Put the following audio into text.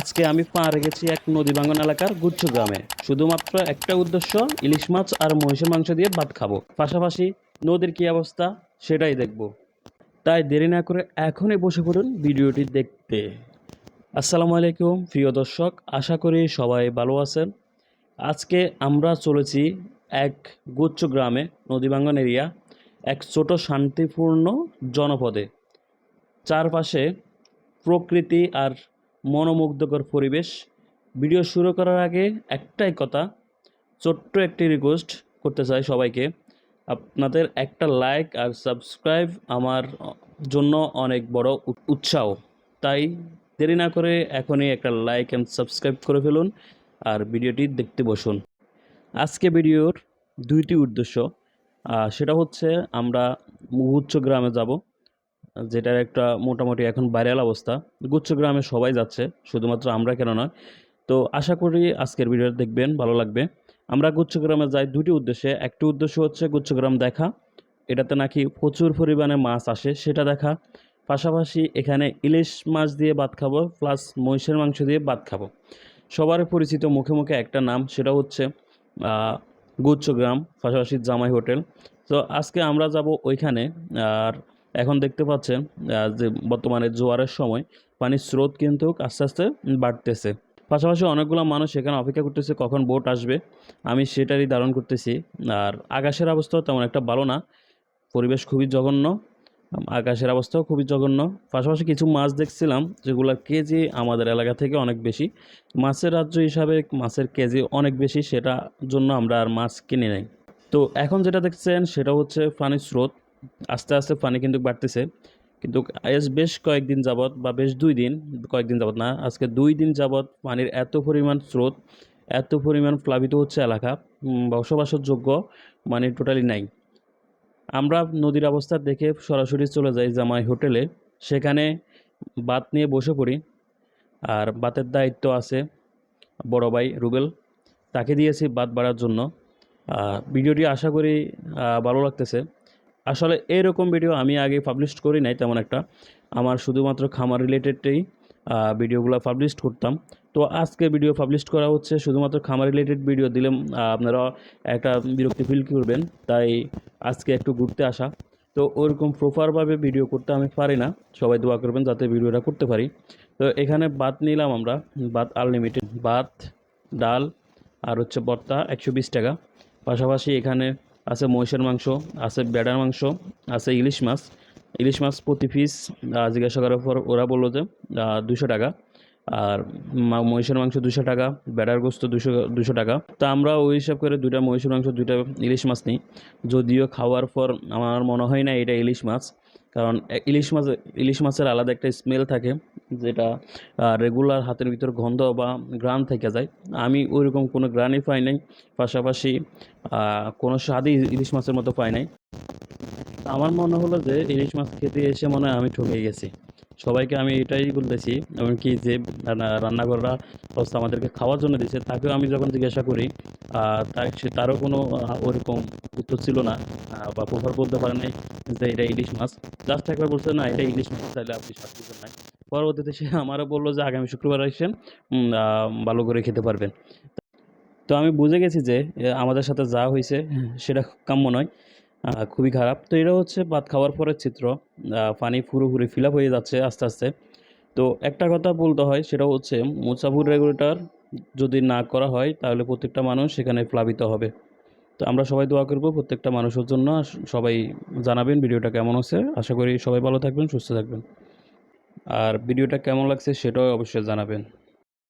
আজকে আমি পা রেখেছি এক নদী বাঙ্গন এলাকার গুচ্ছ গ্রামে। শুধুমাত্র একটা উদ্দেশ্য, ইলিশ মাছ আর মহিষের মাংস দিয়ে ভাত খাব। পাশাপাশি নদীর কী অবস্থা, সেটাই দেখব। তাই দেরি না করে এখনই বসে পড়ুন ভিডিওটি দেখতে। আসসালামু আলাইকুম, প্রিয় দর্শক, আশা করি সবাই ভালো আছেন। আজকে আমরা চলেছি এক গুচ্ছ গ্রামে নদীবাঙ্গন এরিয়া, এক ছোট শান্তিপূর্ণ জনপদে। চারপাশে প্রকৃতি আর মনোমুগ্ধকর পরিবেশ। ভিডিও শুরু করার আগে একটাই কথা, ছোট্ট একটি রিকোয়েস্ট করতে চাই সবাইকে। আপনাদের একটা লাইক আর সাবস্ক্রাইব আমার জন্য অনেক বড় উৎসাহ। তাই দেরি না করে এখনই একটা লাইক অ্যান্ড সাবস্ক্রাইব করে ফেলুন আর ভিডিওটি দেখতে বসুন। আজকে ভিডিওর দুইটি উদ্দেশ্য সেটা হচ্ছে আমরা গুচ্ছ গ্রামে যাব। যেটার একটা মোটামুটি এখন ভাইরাল অবস্থা। গুচ্ছ গ্রামে সবাই যাচ্ছে শুধুমাত্র আমরা কেন নয়। তো আশা করি আজকের ভিডিও দেখবেন ভালো লাগবে। আমরা গুচ্ছ গ্রামে যাই দুটি উদ্দেশ্যে। একটি উদ্দেশ্য হচ্ছে গুচ্ছ গ্রাম দেখা। এটাতে নাকি প্রচুর পরিমাণে মাছ আসে সেটা দেখা। পাশাপাশি এখানে ইলিশ মাছ দিয়ে ভাত খাব প্লাস মহিষের মাংস দিয়ে ভাত খাব। সবার পরিচিত মুখে মুখে একটা নাম সেটা হচ্ছে আহ, গুচ্ছ গ্রাম পাশাপাশি জামাই হোটেল। তো আজকে আমরা যাব ওইখানে আর এখন দেখতে পাচ্ছেন যে বর্তমানে জোয়ারের সময় পানির স্রোত কিন্তু আস্তে আস্তে বাড়তেছে। পাশাপাশি অনেকগুলো মানুষ এখানে অপেক্ষা করতেছে কখন বোট আসবে। আমি সেটারই ধারণ করতেছি। আর আকাশের অবস্থাও তেমন একটা ভালো না। পরিবেশ খুবই জঘন্য। আকাশের অবস্থাও খুবই জঘন্য। পাশাপাশি কিছু মাছ দেখছিলাম যেগুলোর কেজি আমাদের এলাকা থেকে অনেক বেশি। মাছের রাজ্য হিসাবে মাছের কেজি অনেক বেশি সেটা জন্য আমরা আর মাছ কিনে নেই। তো এখন যেটা দেখছেন, সেটা হচ্ছে পানির স্রোত। আস্তে আস্তে পানি কিন্তু বাড়তেছে। কিন্তু আজ বেশ কয়েকদিন যাবৎ বা বেশ দুই দিন, কয়েকদিন যাবৎ না, আজকে দুই দিন যাবৎ পানির এত পরিমাণ স্রোত, এত পরিমাণ প্লাবিত হচ্ছে এলাকা বসবাসের যোগ্য মানে টোটালি নাই। আমরা নদীর অবস্থা দেখে সরাসরি চলে যাই জামাই হোটেলে। সেখানে বাত নিয়ে বসে পড়ি, আর বাতের দায়িত্ব আছে বড় ভাই রুবেল। তাকে দিয়েছি বাত বাড়ার জন্য। ভিডিওটি আশা করি ভালো লাগতেছে। আসলে এরকম ভিডিও আমি আগে পাবলিশ করি নাই, তেমন একটা। আমার শুধুমাত্র খামার রিলেটেডই ভিডিওগুলো পাবলিশ করতাম। তো আজকে ভিডিও পাবলিশ করা হচ্ছে, শুধুমাত্র খামার রিলেটেড ভিডিও দিলে আপনারা একটা বিরক্তি ফিল করবেন। তাই আজকে একটু ঘুরতে আসা। তো ওরকম প্রপারভাবে ভিডিও করতে আমি পারি না। সবাই দোয়া করবেন যাতে ভিডিওটা করতে পারি। তো এখানে ভাত নিলাম আমরা, ভাত আনলিমিটেড ভাত, ডাল, আর হচ্ছে ভর্তা একশো টাকা। পাশাপাশি এখানে আছে মহিষের মাংস, আছে বেড়ার মাংস, আছে ইলিশ মাছ। ইলিশ মাছ প্রতি পিস জিজ্ঞাসা করার পর ওরা বলল যে দুশো টাকা। আর মহিষের মাংস দুশো টাকা, বেড়ার গোস্ত দুশো দুশো টাকা। তা আমরা ওই হিসাব করে দুইটা মহিষের মাংস, দুইটা ইলিশ মাছ নিই। যদিও খাওয়ার পর আমার মনে হয় না এটা ইলিশ মাছ, কারণ ইলিশ মাছ, ইলিশ মাছের আলাদা একটা স্মেল থাকে। যেটা রেগুলার হাতের ভিতর গন্ধ বা গ্রান থেকে যায়। আমি ওইরকম কোনো গ্রানই পাই নাই। পাশাপাশি কোনো স্বাদই ইলিশ মাছের মতো পাই নাই। আমার মনে হলো যে ইলিশ মাছ খেতে এসে মনে হয় আমি ঠকে গেছি। সবাইকে আমি এটাই বলতেছি, এমনকি যে রান্না- রান্নাঘররা অবস্থা আমাদেরকে খাওয়ার জন্য দিয়েছে, তাকেও আমি যখন জিজ্ঞাসা করি তার, সে তারও কোনো ওরকম উত্তর ছিল না বা প্রভাব বলতে পারে নাই যে এটা ইলিশ মাছ। জাস্ট একবার বলছে, না, এটা ইলিশ মাছ চাইলে আপনি দিবেন নাই। পরবর্তীতে সে আমারও বলল যে আগামী শুক্রবার আহ, ভালো করে খেতে পারবেন। তো আমি বুঝে গেছি যে আমাদের সাথে যা হয়েছে সেটা কাম্য নয় খুবই খারাপ। তো এটা হচ্ছে ভাত খাওয়ার পরের চিত্র পানি পুরোপুরি ফিল আপ হয়ে যাচ্ছে আস্তে আস্তে। তো একটা কথা বলতে হয় সেটা হচ্ছে মুসাফুর রেগুলেটর যদি না করা হয় তাহলে প্রত্যেকটা মানুষ সেখানে প্লাবিত হবে। তো আমরা সবাই দোয়া করব প্রত্যেকটা মানুষের জন্য সবাই জানাবেন ভিডিওটা কেমন আছে আশা করি সবাই ভালো থাকবেন সুস্থ থাকবেন। আর ভিডিওটা কেমন লাগছে সেটাও অবশ্যই জানাবেন।